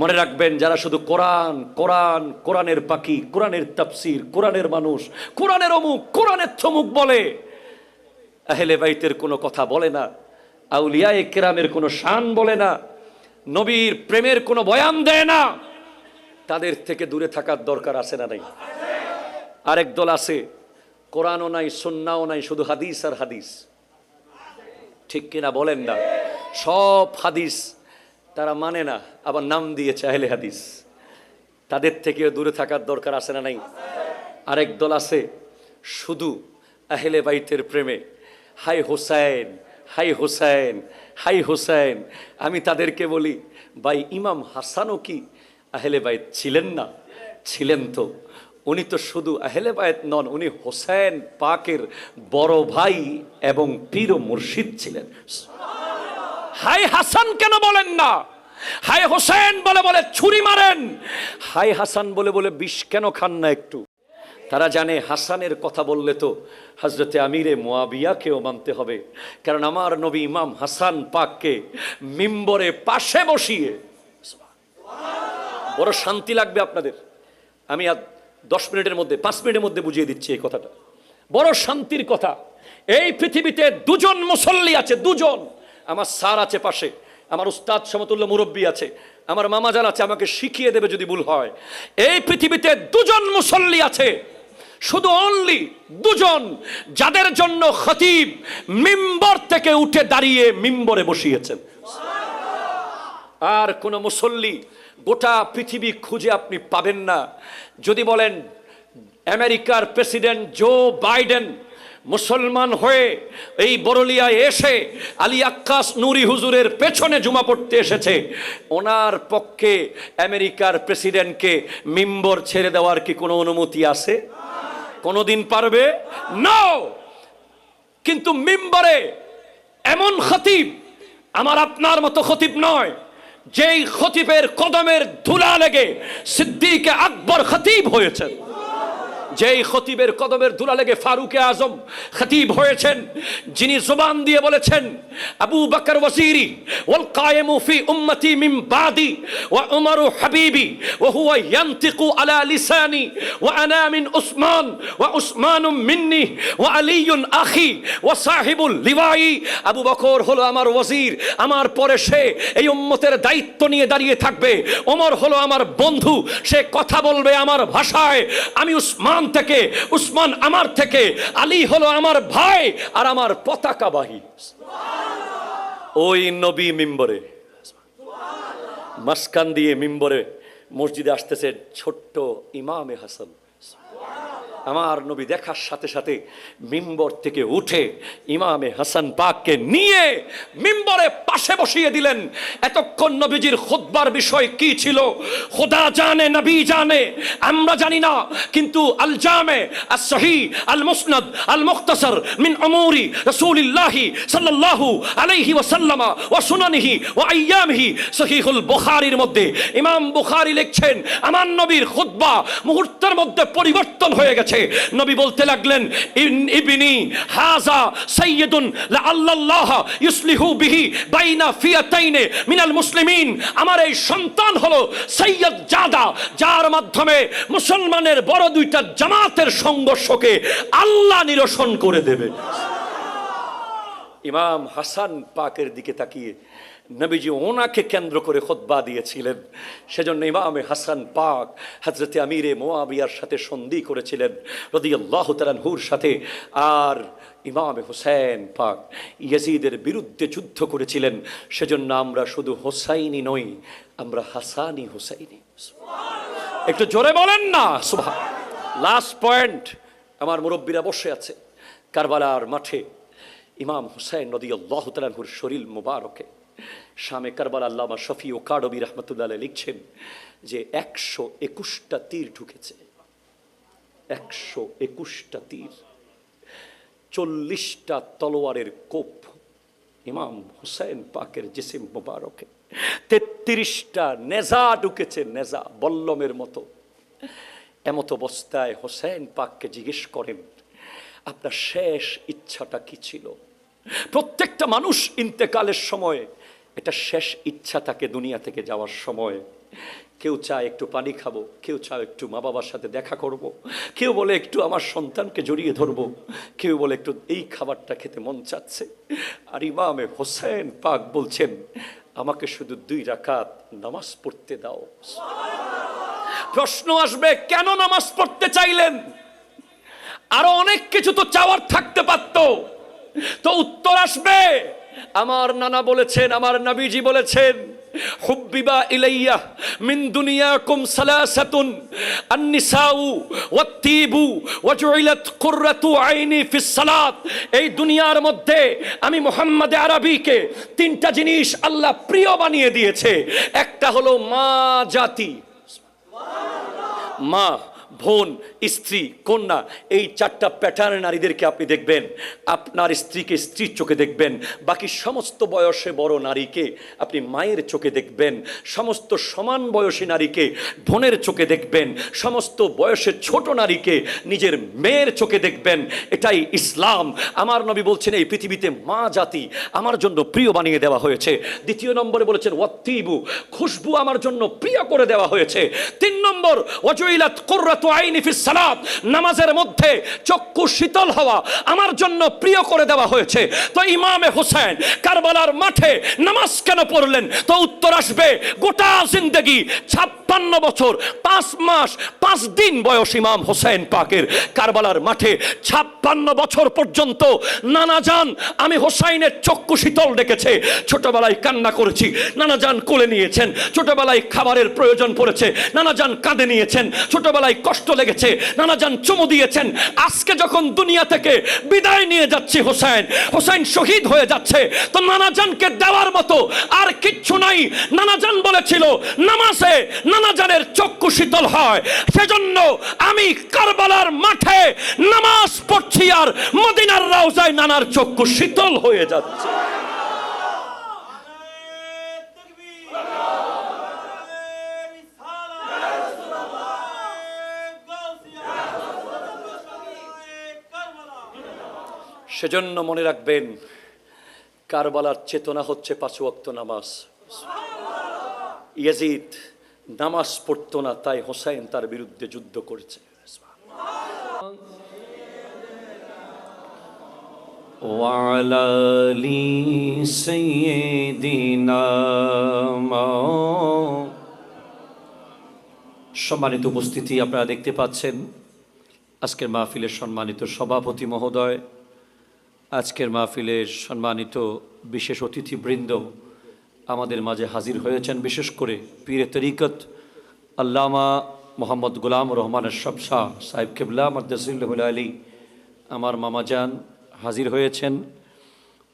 মনে রাখবেন, যারা শুধু কোরআন কোরআন, কোরআনের পাখি, কোরআনের তাফসির, কোরআনের মানুষ, কোরআনের অমুক, কোরআনের থমুক বলে, আহলে বাইতের কোনো কথা বলে না আউলিয়া কেরামের কোনো শান বলে না, নবীর প্রেমের কোনো বয়ান দেয় না, তাদের থেকে দূরে থাকার দরকার আছে না নাই? আরেক দল আছে, কোরআনও নাই, সন্নাও নাই, শুধু হাদিস আর হাদিস। ঠিক কিনা বলেন না? সব হাদিস তারা মানে না, আবার নাম দিয়েছে আহলে হাদিস। তাদের থেকেও দূরে থাকার দরকার আছে না নাই? আরেক দল আছে, শুধু আহলে বাইতের প্রেমে। হাই হোসাইন হাই হোসাইন হাই হোসাইন। আমি তাদেরকে বলি, ভাই, ইমাম হাসানও কি আহলে বাইত ছিলেন না? ছিলেন তো। উনি তো শুধু আহলে বায়ত নন, উনি হোসেন পাকের বড় ভাই এবং পীর মুর্শিদ ছিলেন। হাই হাসান কেন বলেন না? হাই হোসেন বলে বলে ছুরি মারেন। হাই হাসান বলে বলে বিষ কেন খান না একটু? তারা জানে হাসানের কথা বললে তো হজরতে আমিরে মোয়াবিয়াকেও মানতে হবে। কারণ আমার নবী ইমাম হাসান পাককে মিম্বরে পাশে বসিয়ে বড় শান্তি লাগবে আপনাদের। আমি আর দশ মিনিটের মধ্যে, পাঁচ মিনিটের মধ্যে বুঝিয়ে দিচ্ছি এই কথাটা। বড় শান্তির কথা। এই পৃথিবীতে দুজন মুসল্লি আছে, দুজন। আমার স্যার আছে পাশে, আমার উস্তাদ সমতুল্য মুরব্বী আছে, আমার মামাজান আছে, আমাকে শিখিয়ে দেবে যদি ভুল হয়। এই পৃথিবীতে দুজন মুসল্লি আছে, শুধু অনলি দুজন, যাদের জন্য খতিব মিম্বর থেকে উঠে দাঁড়িয়ে মিম্বরে বসিয়েছেন। আর কোনো মুসল্লি গোটা পৃথিবী খুঁজে আপনি পাবেন না। যদি বলেন, আমেরিকার প্রেসিডেন্ট জো বাইডেন মুসলমান হয়ে এই বরলিয়ায় এসে আলী আক্কাস নুরি হুজুরের পেছনে জুমা পড়তে এসেছে। ওনার পক্ষে আমেরিকার প্রেসিডেন্টকে মিম্বর ছেড়ে দেওয়ার কি কোনো অনুমতি আছে? কোনোদিন পারবে? না কিন্তু মিম্বরে এমন খতিব আমার আপনার মতো খতিব নয়, যেই খতিবের কদমের ধুলা লেগে সিদ্দিকে আকবর খতিব হয়েছেন। যেই খতিবের কদমের ধুলা লেগে ফারুকে আজম খতিব হয়েছেন, যিনি জবান দিয়ে বলেছেন, আবু বকর ওয়াসিরি ওয়াল কায়েমু ফি উম্মতি মিন বাদি, ওয়া উমরু হাবিবি, ওয়া হুয়া ইয়ানতিকু আলা লিসানি, ওয়া আনা মিন উসমান, ওয়া উসমানু মিন্নি, ওয়া আলিয়ুন আখি, ওয়া সাহিবুল লিওয়াই। আবু বকর হলো আমার ওয়াজির, আমার পরে সে এই উম্মতের দায়িত্ব নিয়ে দাঁড়িয়ে থাকবে। ওমর হলো আমার বন্ধু, সে কথা বলবে আমার ভাষায়। আমি উসমান থেকে, উসমান আমার থেকে, আলী হলো আমার ভাই আর আমার পতাকাবাহী ওই নবী মিম্বরে, মাসকান দিয়ে মিম্বরে মসজিদে আসতেছে ছোট্ট ইমামে হাসান। আমার নবী দেখার সাথে সাথে মিম্বর থেকে উঠে ইমামে হাসান পাককে নিয়ে মিম্বরে পাশে বসিয়ে দিলেন। এতক্ষণ নবীজির খুতবার বিষয় কি ছিল? খোদা জানে, নবী জানে, আমরা জানি না। কিন্তু আল জামে আল সহি আল মুসনাদ আল মুখতাসর মিন অমুরি রসুলিল্লাহি সাল্লাল্লাহু আলাইহি ওয়াসাল্লামা ওয়া সুনানিহি ওয়া আইয়ামিহি। সহিহুল বুখারীর মধ্যে ইমাম বুখারী লিখছেন, আমার নবীর খুতবা মুহূর্তের মধ্যে পরিবর্তন হয়ে গেছে। নবী বলতে লাগলেন, ইবনি হাজা সাইয়্যিদুন লাআল্লাল্লাহ ইউসলিহু বিহি বাইনা ফিয়াতাইনে মিনাল মুসলিমিন। আমার এই সন্তান হলো সৈয়দ জাদা, যার মাধ্যমে মুসলমানের বড় দুইটা জামাতের সংঘর্ষকে আল্লাহ নিরসন করে দেবে। ইমাম হাসান পাকের দিকে তাকিয়ে নবীজি ওনাকে কেন্দ্র করে খোদ্া দিয়েছিলেন। সেজন্য ইমামে হাসান পাক হজরতে আমিরে মোয়াবিয়ার সাথে সন্ধি করেছিলেন রদি আল্লাহ তালানহুর সাথে। আর ইমামে হোসেন পাক ইয়াজিদের বিরুদ্ধে যুদ্ধ করেছিলেন। সেজন্য আমরা শুধু হোসাইনি নই আমরা হাসানি হোসাইনি। একটু জোরে বলেন না সুভা লাস্ট পয়েন্ট আমার মুরব্বীরা বসে আছে কারবালার মাঠে। ইমাম হুসাইন নদী আল্লাহ তালাহুর শরীর মুবারকে। শামে কারবালা আল্লামা শফি ও কাডবি রহমতুল্লাহ লিখছেন যে একশো একুশটা তীর ঢুকেছে। একশো একুশটা তীর। চল্লিশটা তলোয়ারের কোপ ইমাম হুসাইন পাকের জিসিম মুবারকে। তেত্রিশটা নেজা ঢুকেছে, নেজা, বল্লমের মতো। এমত অবস্থায় হোসেন পাককে জিজ্ঞেস করেন, আপনার শেষ ইচ্ছাটা কি ছিল? প্রত্যেকটা মানুষ ইন্তেকালের সময় এটা শেষ ইচ্ছা থাকে দুনিয়া থেকে যাওয়ার সময়। কেউ চায় একটু পানি খাব, কেউ চায় একটু মা বাবার সাথে দেখা করব। কেউ বলে একটু আমার সন্তানকে জড়িয়ে ধরবো, কেউ বলে একটু এই খাবারটা খেতে মন চাচ্ছে। আর ইমামে হোসেন পাক বলছেন, আমাকে শুধু দুই রাকাত নামাজ পড়তে দাও। প্রশ্ন আসবে, কেন নামাজ পড়তে চাইলেন? আরও অনেক কিছু তো চাওয়ার থাকতে পারত। তো উত্তর আসবে আমার নানা বলেছেন, আমার নবীজি বলেছেন, হুব্বিবা ইলাইয়া মিন দুনিয়াকুম সালাসাতুন, আন-নিসাউ ওয়াত-তিবু ওয়াজুইলাত কুররাতু আইনি ফিস সালাত। এই দুনিয়ার মধ্যে আমি মোহাম্মদ আরবিকে তিনটা জিনিস আল্লাহ প্রিয় বানিয়ে দিয়েছে। একটা হলো মা জাতি, মা, বোন স্ত্রী, কন্যা, এই চারটা প্যাটার্ন নারীদেরকে আপনি দেখবেন। আপনার স্ত্রীকে স্ত্রীর চোখে দেখবেন, বাকি সমস্ত বয়সে বড় নারীকে আপনি মায়ের চোখে দেখবেন, সমস্ত সমান বয়সী নারীকে বোনের চোখে দেখবেন, সমস্ত বয়সে ছোট নারীকে নিজের মেয়ের চোখে দেখবেন। এটাই ইসলাম। আমার নবী বলছেন, এই পৃথিবীতে মা জাতি আমার জন্য প্রিয় বানিয়ে দেওয়া হয়েছে। দ্বিতীয় নম্বরে বলেছেন, ওয়াত্তিবু, খুশবু আমার জন্য প্রিয় করে দেওয়া হয়েছে। তিন নম্বর, ওয়াজুইলাত কুররাতু আইনি ফিস সালাত নামাজের মধ্যে চক্ষু শীতল হওয়া আমার জন্য প্রিয় করে দেওয়া হয়েছে। তো ইমামে হোসেন কারবালার মাঠে নামাজ কেন পড়লেন? তো উত্তর আসবে, গোটা জিন্দেগি ছাপ্পান্ন বছর, পাঁচ মাস, পাঁচ দিন বয়স ইমাম হোসেন পাকের কারবালার মাঠে। ছাপ্পান্ন বছর পর্যন্ত নানা যান, আমি হোসাইনের চক্ষু শীতল ডেকেছে। ছোটবেলায় কান্না করেছি, নানা যান কোলে নিয়েছেন, ছোটবেলায় খাবারের প্রয়োজন পড়েছে, নানা যান কাঁদে নিয়েছেন, ছোটবেলায় কষ্ট লেগেছে নানা যান চুমু দিয়েছেন। আজকে যখন দুনিয়া থেকে বিদায় নিয়ে যাচ্ছি হোসেন হোসেন শহীদ হয়ে যাচ্ছে, তো নানা জানকে দেওয়ার মতো আর কিচ্ছু নাই। নানা জান বলেছিল, নামাজে নানা জানের চক্ষু শীতল হয়। সেজন্য আমি কারবালার মাঠে নামাজ পড়ছি আর মদিনার রাউজায় নানার চক্ষু শীতল হয়ে যাচ্ছে। সেজন্য মনে রাখবেন কারবালার চেতনা হচ্ছে পাঁচ ওয়াক্ত নামাজ ইয়াজিদ নামাজ পড়তো না তাই হোসাইন তার বিরুদ্ধে যুদ্ধ করেছে وعلى آل سيدنا مو- সম্মানিত উপস্থিতি আপনারা দেখতে পাচ্ছেন আজকের মাহফিলের সম্মানিত সভাপতি মহোদয় আজকের মাহফিলের সম্মানিত বিশেষ অতিথিবৃন্দ আমাদের মাঝে হাজির হয়েছেন, বিশেষ করে পীরে তরিকত আল্লামা মোহাম্মদ গোলাম রহমানের সবসা সাহেব কেবলা মদ্দাসিল্লাহুল আলী, আমার মামাজান হাজির হয়েছেন।